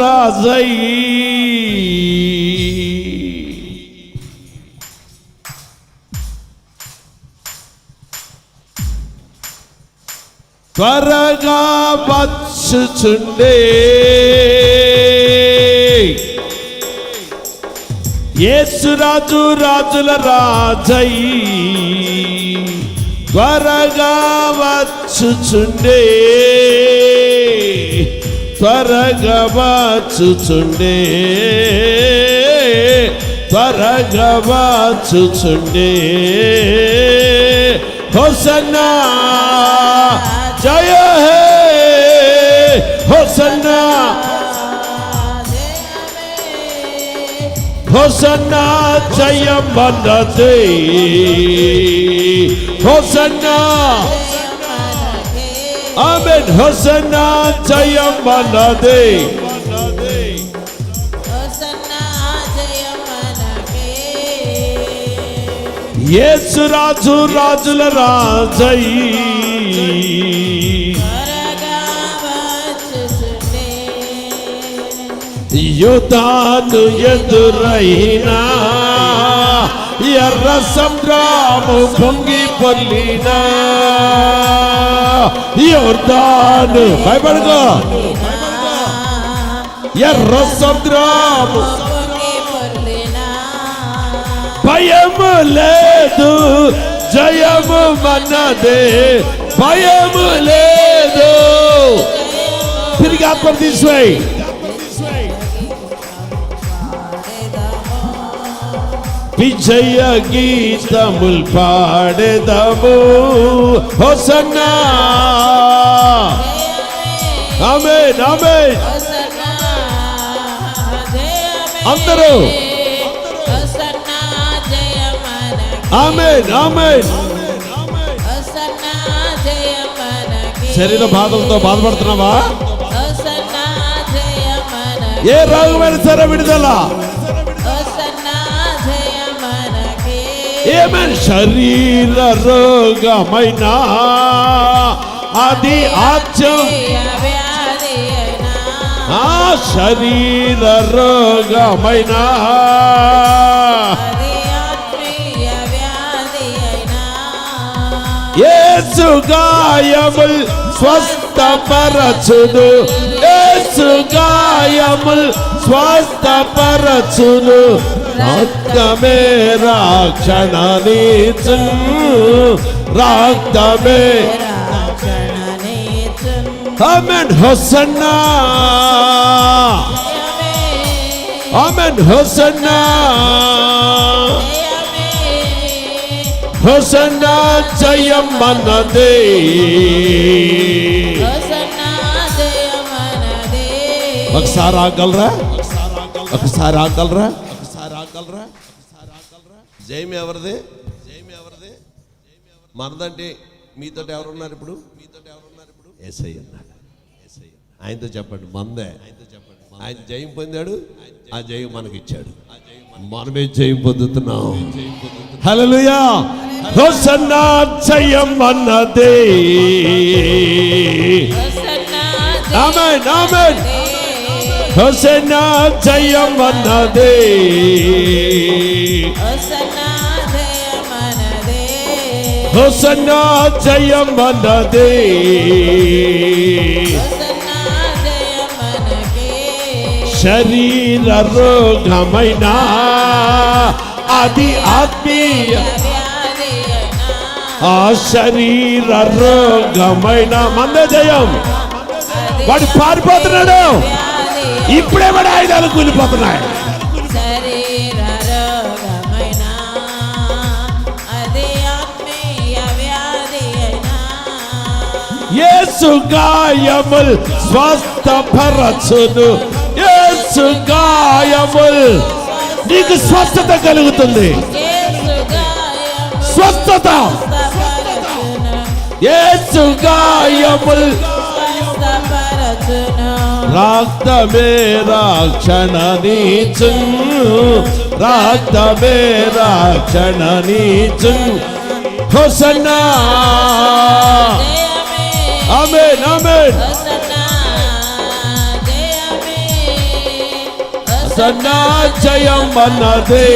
రాజై త్వరగా వచ్చుచుండే యేసురాజు రాజుల రాజై త్వరగా వచ్చుచుండే త్వరగా వాచుచుండే త్వరగా వాచుచుండే హోసన్నా జయ హే. హోసన్నా. హోసన్నా జయం అన్నదే హోసన్నా. ఆమెన్ హోసన్నా జయం అన్నదే యేసు రాజు రాజుల రాజై యుధాను ఎదురైనా ఎర్ర సంగ్రాము పొంగి పొల్లినా యోర్దాను భయపడుకో ఎర్ర సంగ్రాము భయము లేదు జయము మనదే భయము లేదు తిరిగి ఆత్మ తీసివేయి విజయ గీతముల్ పాడెదము. హోసన్నా! ఆమేన్ ఆమేన్ అందరూ! ఆమేన్ ఆమేన్ శరీర బాధలతో బాధపడుతున్నావా? ఏ రోగమైన సరే విడుదల! ఏమని శరీర రోగమైనా? అది ఆత్యం ఆ శరీర రోగమైనా? ఏసు గాయముల్ స్వస్థపరచును. ఏసు గాయముల్ స్వస్థపరచును. రక్తమే రక్షణ నీచు రక్తమే ఆమెన్ హొసన్నా ఆమెన్ హొసన్నా హొసన్నా జయం అన్నదే ఒకసారి ఆగలరా ఒకసారి ఆగలరా ఒకసారి ఆగలరా జయం ఎవరిది? జయం ఎవరిది? మనదంటే మీతో ఎవరున్నారు ఇప్పుడు? మీతో ఎవరున్నారు ఇప్పుడు ఎస్ఐ అన్నాడు. ఆయనతో చెప్పండి మందే. ఆయనతో చెప్పండి ఆయన జయం పొందాడు ఆ జయం మనకి ఇచ్చాడు మనమే జయం పొందుతున్నాం. హల్లెలూయా! హోసన్నా జయం అన్నదే. ఆమేన్ ఆమేన్. హోసన్నా జయం అన్నదే. హోసన్నా జయం అన్నదే శరీర రోగమైన అది ఆత్మీయ. ఆ శరీర రోగమైన మంద జయం. వాడు పారిపోతున్నాడు. ఇప్పుడే వాడు ఆయుధాలు కూలిపోతున్నాయి. యేసు గాయముల్ స్వస్థపరచును. యేసు గాయముల్ నీకు స్వస్థత కలుగుతుంది. స్వస్థత. యేసు గాయముల్ రాక్తమే రాక్షణ నీచు రాక్తమే రాక్షణ నీచు హోసన్నా ఆమేన్ ఆమేన్ హోసన్నా జయం అన్నదే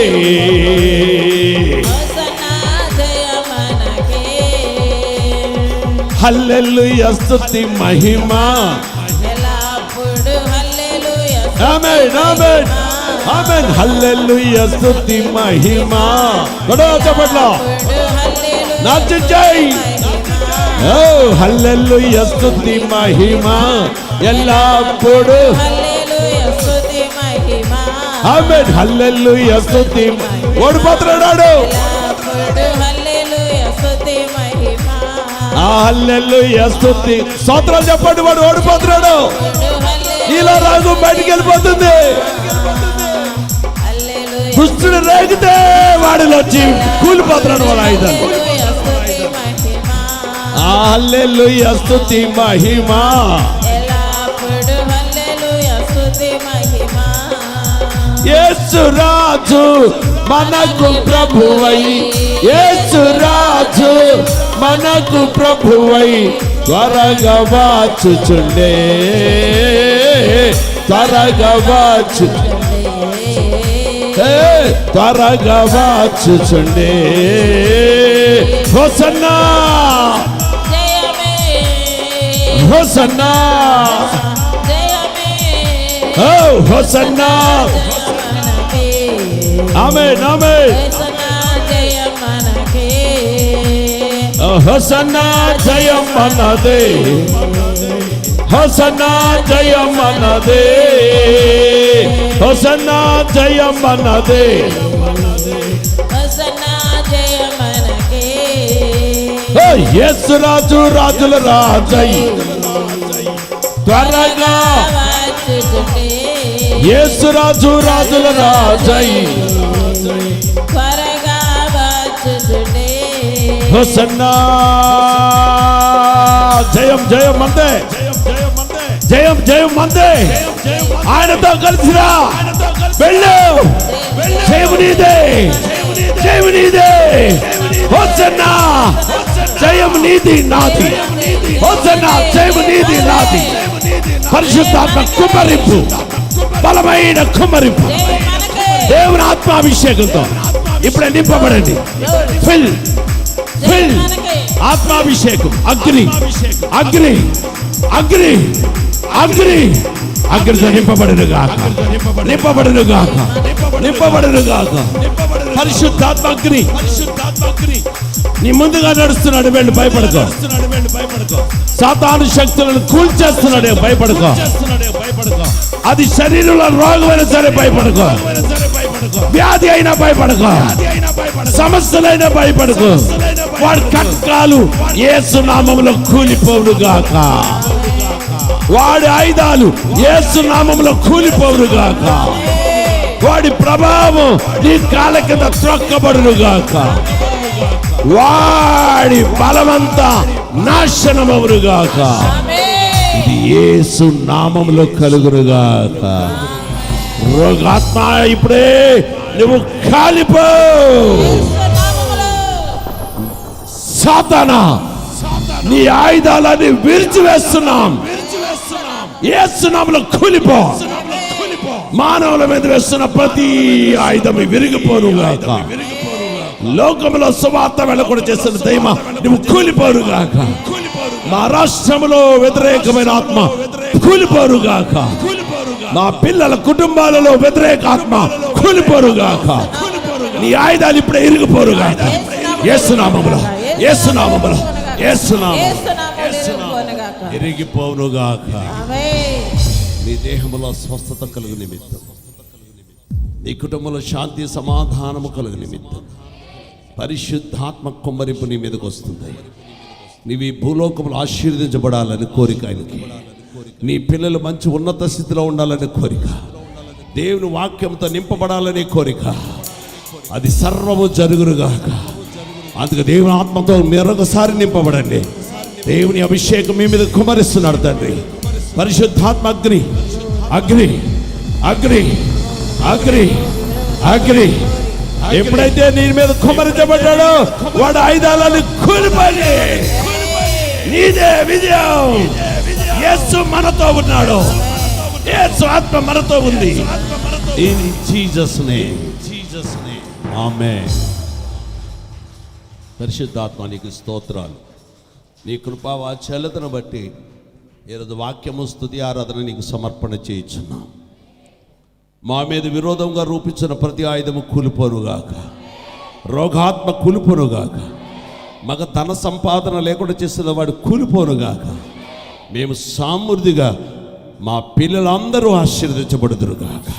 హల్లెలూయ స్తుతి మహిమ ఆమేన్ ఆమేన్ ఆమేన్ హల్లెలూయ స్తుతి మహిమ గొడవ చెప్పట్లో నాట్యం చేయి ఓ హల్లెలూయ స్తుతి మహిమ. ఎల్లప్పుడు మహిమ. ఆమేన్ హల్లెలూయ స్తుతి ఓడిపోతున్నాడు ఆ హల్లెలూయ స్తుతి. స్తోత్రాలు చెప్పండి వాడు ఓడిపోతున్నాడు ఇలా రాగు బయటికి వెళ్ళిపోతుంది. దుష్టుడు రేగితే వాడిలో వచ్చి కూలిపోతున్నాడు వాళ్ళ ఆయుధాలు హల్లెలూయ స్తుతి మహిమ. ఎల్లప్పుడు హల్లెలూయా స్తుతి మహిమ. యేసు రాజు మనకు ప్రభువై. యేసు రాజు మనకు ప్రభువై. త్వరగా వాచుచుండే త్వరగా వాచు త్వరగా వాచుచుండే హోసన్నా! హోసన్నా జయమే ఓ హోసన్నా జయమనకే ఆమె ఆమె హోసన్నా జయమనకే హోసన్నా జయం అన్నదే హోసన్నా జయం అన్నదే హోసన్నా జయం అన్నదే ఓ యేసు రాజు రాజుల రాజై త్వరగా వచ్చుచుండే యేసు రాజు రాజుల రాజై త్వరగా వచ్చుచుండే హోసన్నా జయం జయం అందే జయం జయం అందే ఆయనతో కలిసిరా వెళ్ళు జయము నీదే జయము నీదే హోసన్నా జయం నీది నాది. హోసన్నా జయము నీది నాది. పరిశుద్ధాత్మ కుమరింపు బలమైన కుమరింపు దేవుని ఆత్మాభిషేకంతో ఇప్పుడే నింపబడండి. Fill fill. ఆత్మాభిషేకం అగ్ని అగ్ని అగ్ని అగ్ని. అగ్నితో నింపబడిన గాక. నింపబడిన గాక. నింపబడిన గాక. పరిశుద్ధాత్మ అగ్ని. నీ ముందుగా నడుస్తున్నాడు వెళ్ళి భయపడుకో. సాతాను శక్తులను కూల్చేస్తున్నాడు భయపడుకో. అది శరీరంలో రోగమైన సరే భయపడకో. వ్యాధి అయినా భయపడకో. సమస్యలైనా భయపడకు. వాడి కట్కాలు ఏసు నామములో కూలిపోవును గాక వాడి ఆయుధాలు ఏసు నామములో కూలిపోవును గాక వాడి ప్రభావం నీ కాళ్ళ కింద త్రొక్కబడును గాక వాడి బలమంతా నాశనమవును గాక ఆమేన్. ఇది యేసు నామములో కలుగును గాక రోగాత్మ ఇప్పుడే నువ్వు కాలిపో. సాతానా నీ ఆయుధాలని విరిచివేస్తున్నాం. ఏసునామలో కూలిపో. మానవుల మీద వేస్తున్న ప్రతి ఆయుధం విరిగిపోను గాక లోకంలో సువార్త వెళ్ళకుండా చేస్తున్న దైమ నువ్వు కూలిపోరు గాక మా రాష్ట్రంలో వ్యతిరేకమైన ఆత్మ కూలిపోరు గాక మా పిల్లల కుటుంబాలలో వ్యతిరేక ఆత్మ కూలిపోరు గాక నీ ఆయుధాలు ఇప్పుడే ఇరిగిపోరు గాక ఏసునామములో ఏసునామములో ఏసునామం ఏసునామములో నీ దేహములో స్వస్థత కలుగు నిమిత్తం. నీ కుటుంబంలో శాంతి సమాధానము కలుగు నిమిత్తం. పరిశుద్ధాత్మ కుమ్మరింపు నీ మీదకి వస్తుంది. నీవి భూలోకములు ఆశీర్వదించబడాలని కోరిక ఆయనకి. నీ పిల్లలు మంచి ఉన్నత స్థితిలో ఉండాలని కోరిక. దేవుని వాక్యంతో నింపబడాలని కోరిక. అది సర్వము జరుగురుగాక అందుకు దేవుని ఆత్మతో మరొకసారి నింపబడండి. దేవుని అభిషేకం మీ మీద కుమరిస్తున్నాడు తండ్రి. పరిశుద్ధాత్మ అగ్ని. అగ్ని. అగ్ని. అగ్ని. అగ్ని. ఎప్పుడైతే నీ మీద కుమరించబడ్డాడో వాడు ఆయుధాలను కూలిపోయి నీదే విజయం. యేసు మనతో ఉన్నాడు. యేసు ఆత్మ మనతో ఉంది. In Jesus name Jesus name amen పరిశుద్ధాత్మ నీకు స్తోత్రాలు. నీ కృపా వాత్సల్యతను బట్టి ఈరోజు వాక్యము స్థుతి ఆరాధన నీకు సమర్పణ చేయించున్నాం. మా మీద విరోధంగా రూపించిన ప్రతి ఆయుధము కూలిపోరుగాక రోగాత్మ కూలిపోనుగాక. మగ ధన సంపాదన లేకుండా చేసిన వాడు కూలిపోనుగాక. మేము సామృద్ధిగా మా పిల్లలందరూ ఆశీర్వదించబడుదురుగాక.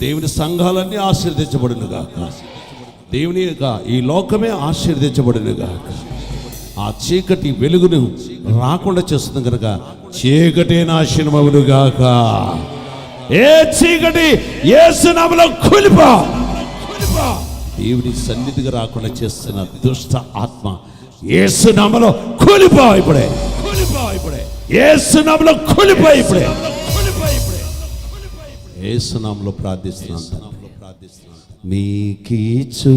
దేవుని సంఘాలన్నీ ఆశీర్వదించబడునుగాక. దేవుని యొక్క ఈ లోకమే ఆశీర్వదించబడునుగాక. ఆ చీకటి వెలుగును రాకుండా చేస్తుంది కనుక చీకటి నాశనమవునుగాక. ఏ చీకటి ఏసునామలో కూలిపో. దేవుని సన్నిధిగా రాకుండా చేస్తున్న దుష్ట ఆత్మ ఏసునామలో కూలిపో ఇప్పుడే. కూలిపో ఇప్పుడే. ఏసునామలో కూలిపో ఇప్పుడే. ఏసునామలో ప్రార్థిస్తున్నాను ప్రార్థిస్తున్నాను నీకీచు